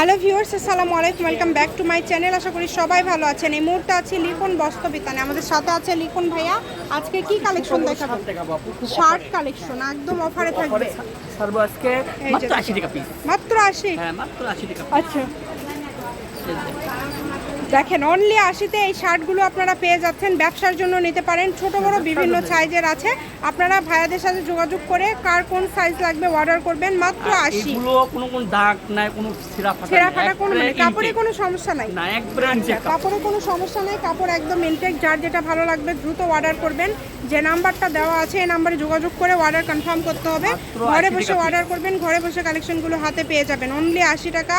Hello viewers আসসালামু আলাইকুম welcome back to my channel. আশা করি সবাই ভালো আছেন। এই মুহূর্তে আছি লিখন বস্তবিতানে আমাদের সাথে আছে লিখন ভাইয়া। আজকে কি কালেকশন দেখাবো? শার্ট কালেকশন একদম অফারে থাকবে। সারবো আজকে মাত্র আশি টাকা পিস মাত্র আশি? হ্যাঁ মাত্র আশি টাকা আচ্ছা। দেখেন অনলি আশিতে এই শার্টগুলো আপনারা পেয়ে যাচ্ছেন। ব্যবসার জন্য নিতে পারেন। ছোট বড় বিভিন্ন সাইজের আছে। আপনারা ভাইয়াদের সাথে যোগাযোগ করে কার কোন সাইজ লাগবে অর্ডার করবেন। মাত্র আশি। কোনো কোনো দাগ নাই কোনো ছেঁড়া ফাটা মানে কাপড়ে কোনো সমস্যা নাই। আচ্ছা। কাপড়ে কোনো সমস্যা নেই। কাপড় একদম ইনটেক যার যেটা ভালো লাগবে দ্রুত অর্ডার করবেন। যে নাম্বারটা দেওয়া আছে এই নাম্বারে যোগাযোগ করে অর্ডার কনফার্ম করতে হবে। ঘরে বসে অর্ডার করবেন। ঘরে বসে কালেকশনগুলো হাতে পেয়ে যাবেন। অনলি আশি টাকা।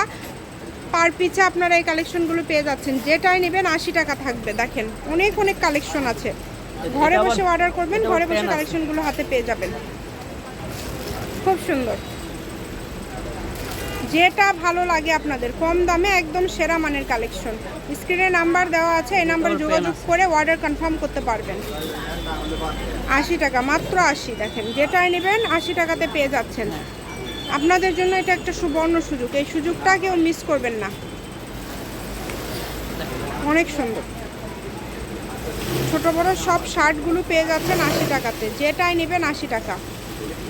পার পিছে আপনারা এই কালেকশনগুলো পেয়ে যাচ্ছেন। যেটাই নেবেন আশি টাকা থাকবে দেখেন। অনেক অনেক কালেকশন আছে। ঘরে বসে অর্ডার করবেন ঘরে বসে কালেকশনগুলো হাতে পেয়ে যাবেন। খুব সুন্দর। যেটা ভালো লাগে আপনাদের কম দামে একদম সেরা মানের কালেকশন। স্ক্রিনে নাম্বার দেওয়া আছে এই নাম্বারে যোগাযোগ করে অর্ডার কনফার্ম করতে পারবেন। আশি টাকা মাত্র আশি দেখেন। যেটাই নেবেন আশি টাকাতে পেয়ে যাচ্ছেন। আপনাদের জন্য এটা একটা সুবর্ণ সুযোগ। এই সুযোগটা কেউ মিস করবেন না। অনেক সুন্দর। ছোট বড় সব শার্টগুলো পেয়ে যাচ্ছেন আশি টাকাতে। যেটাই নেবেন আশি টাকা।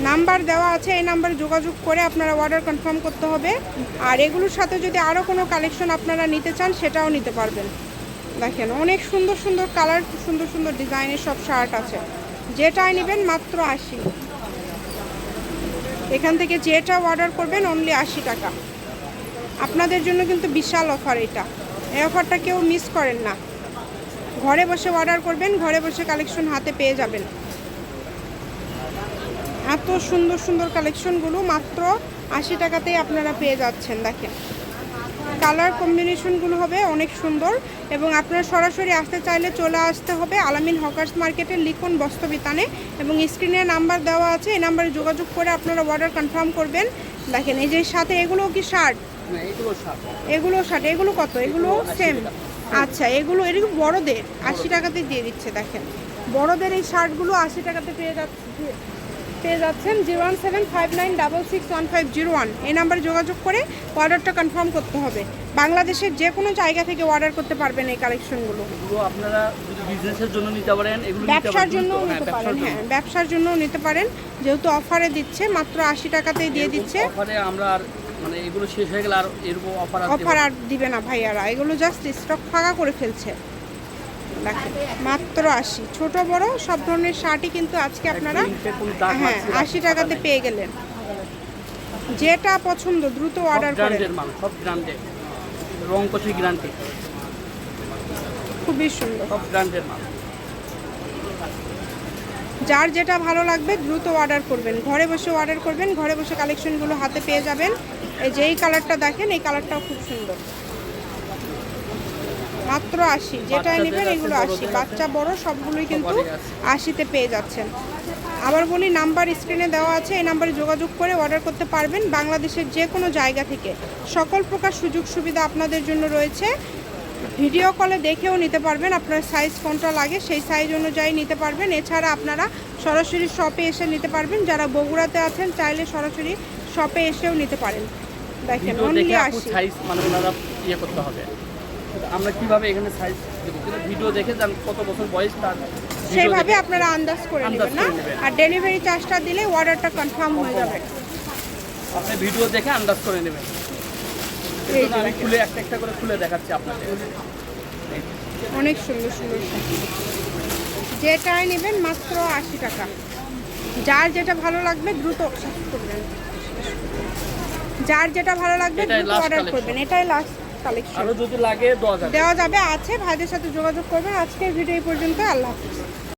নাম্বার দেওয়া আছে, এই নাম্বারে যোগাযোগ করে আপনারা অর্ডার কনফার্ম করতে হবে। আর এগুলোর সাথে যদি আরও কোনো কালেকশন আপনারা নিতে চান, সেটাও নিতে পারবেন। দেখেন, অনেক সুন্দর সুন্দর কালার সুন্দর সুন্দর ডিজাইনের সব শার্ট আছে। যেটাই নেবেন মাত্র আশি। এখান থেকে যেটা অর্ডার করবেন অনলি আশি টাকা। আপনাদের জন্য কিন্তু বিশাল অফার এটা। এই অফারটা কেউ মিস করেন না। ঘরে বসে অর্ডার করবেন, ঘরে বসে কালেকশন হাতে পেয়ে যাবেন। এত সুন্দর সুন্দর কালেকশনগুলো মাত্র আশি টাকাতেই আপনারা পেয়ে যাচ্ছেন, দেখেন। কালার কম্বিনেশনগুলো হবে অনেক সুন্দর এবং আপনারা সরাসরি আসতে চাইলে চলে আসতে হবে আলামিন হকার্স মার্কেটের লিখন বস্তবিতানে এবং স্ক্রিনে নাম্বার দেওয়া আছে এই নাম্বারে যোগাযোগ করে আপনারা অর্ডার কনফার্ম করবেন। দেখেন এই যে সাথে এগুলো কি শার্ট এগুলো শার্ট এগুলো শার্ট এগুলো কত? এগুলো সেম আচ্ছা এগুলো এরকম বড়দের? আশি টাকাতে দিয়ে দিচ্ছে দেখেন। বড়দের এই শার্টগুলো আশি টাকাতে পেয়ে যাচ্ছে। পেয়ে যাচ্ছেন zero one seven five nine double six one five zero one. এই নাম্বারে যোগাযোগ করে অর্ডারটা কনফার্ম করতে হবে। বাংলাদেশের যে কোনো জায়গা থেকে অর্ডার করতে পারবেন এই কালেকশনগুলো। আপনারা বিজনেসের জন্য নিতে পারেন এগুলো ব্যবসার হ্যাঁ, নিতে ব্যবসার পারেন জন্য। হ্যাঁ ব্যবসার জন্য নিতে পারেন। যেহেতু অফারে দিচ্ছে মাত্র আশি টাকাতেই দিয়ে দিচ্ছে। অফারে আমরা আর মানে এগুলো শেষ হয়ে গেলে আর এরকম অফার অফার আর দিবে না ভাইয়ারা এগুলো জাস্ট স্টক ফাঁকা করে ফেলছে। দেখেন মাত্র আশি। ছোট বড় সব ধরনের শার্টই কিন্তু আজকে আপনারা হ্যাঁ আশি টাকাতে পেয়ে গেলেন। যেটা পছন্দ দ্রুত অর্ডার করেন সব ব্র্যান্ডের রং কচি গ্যারান্টি খুবই সুন্দর। সব ব্র্যান্ডের মাল। যার যেটা ভালো লাগবে দ্রুত অর্ডার করবেন। ঘরে বসে অর্ডার করবেন ঘরে বসে কালেকশনগুলো হাতে পেয়ে যাবেন। এই যে এই কালারটা দেখেন এই কালারটাও খুব সুন্দর। মাত্র আশি যেটাই নেবেন এগুলো আশি। বাচ্চা বড় সবগুলোই কিন্তু আশিতে পেয়ে যাচ্ছেন। আবার বলি নাম্বার স্ক্রিনে দেওয়া আছে এই নাম্বারে যোগাযোগ করে অর্ডার করতে পারবেন বাংলাদেশের যে কোনো জায়গা থেকে। সকল প্রকার সুযোগ সুবিধা আপনাদের জন্য রয়েছে। ভিডিও কলে দেখেও নিতে পারবেন আপনার সাইজ কোনটা লাগে সেই সাইজ অনুযায়ী নিতে পারবেন। এছাড়া আপনারা সরাসরি শপে এসে নিতে পারবেন। যারা বগুড়াতে আছেন চাইলে সরাসরি শপে এসেও নিতে পারেন। দেখেন অনলি আশি। সাইজ মানে ওনারা ইয়ে করতে হবে। আমরা কীভাবে এখানে সাইজ দেবো? কিন্তু ভিডিও দেখে যান কত বছর বয়স তার সেইভাবে আপনারা আন্দাজ করে নেবেন না। আর ডেলিভারি চার্জটা দিলে অর্ডারটা কনফার্ম হয়ে যাবে। আপনি ভিডিও দেখে আন্দাজ করে নেবেন। আমি খুলে একটা একটা করে খুলে দেখাচ্ছি আপনাদের অনেক সুন্দর সুন্দর যেটাই নেবেন মাত্র আশি টাকা। যার যেটা ভালো লাগবে দ্রুত করবেন। যার যেটা ভালো লাগবে দ্রুত অর্ডার করবেন। এটাই লাস্ট কালেকশন আরও যদি লাগে দেওয়া যাবে। দেওয়া যাবে আছে ভাইদের সাথে যোগাযোগ করবেন। আজকের ভিডিও এই পর্যন্ত আল্লাহ হাফিজ।